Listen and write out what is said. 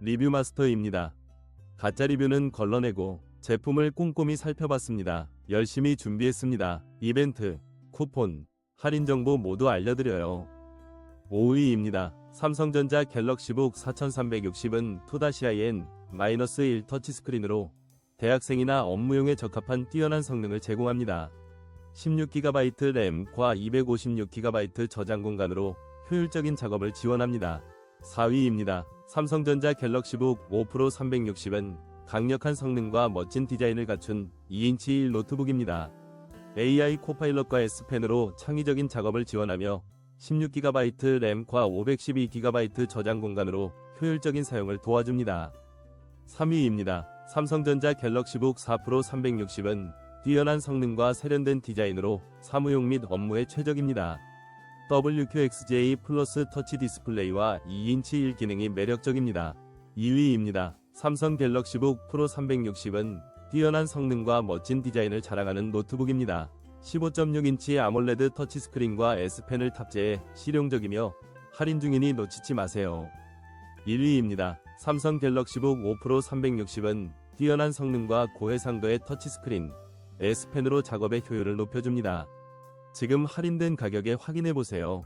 리뷰 마스터입니다. 가짜 리뷰는 걸러내고 제품을 꼼꼼히 살펴봤습니다. 열심히 준비했습니다. 이벤트, 쿠폰, 할인 정보 모두 알려드려요. 5위입니다. 삼성전자 갤럭시북 4360은 2-IN-1 터치스크린으로 대학생이나 업무용에 적합한 뛰어난 성능을 제공합니다. 16GB 램과 256GB 저장 공간으로 효율적인 작업을 지원합니다. 4위입니다. 삼성전자 갤럭시북 5 프로 360은 강력한 성능과 멋진 디자인을 갖춘 2인치 1 노트북입니다. AI 코파일럿과 S펜으로 창의적인 작업을 지원하며 16GB 램과 512GB 저장 공간으로 효율적인 사용을 도와줍니다. 3위입니다. 삼성전자 갤럭시북 4 프로 360은 뛰어난 성능과 세련된 디자인으로 사무용 및 업무에 최적입니다. WQXJ 플러스 터치 디스플레이와 2인치 1 기능이 매력적입니다. 2위입니다. 삼성 갤럭시북 프로 360은 뛰어난 성능과 멋진 디자인을 자랑하는 노트북입니다. 15.6인치 아몰레드 터치스크린과 S펜을 탑재해 실용적이며 할인 중이니 놓치지 마세요. 1위입니다. 삼성 갤럭시북 5 프로 360은 뛰어난 성능과 고해상도의 터치스크린, S펜으로 작업의 효율을 높여줍니다. 지금 할인된 가격에 확인해보세요.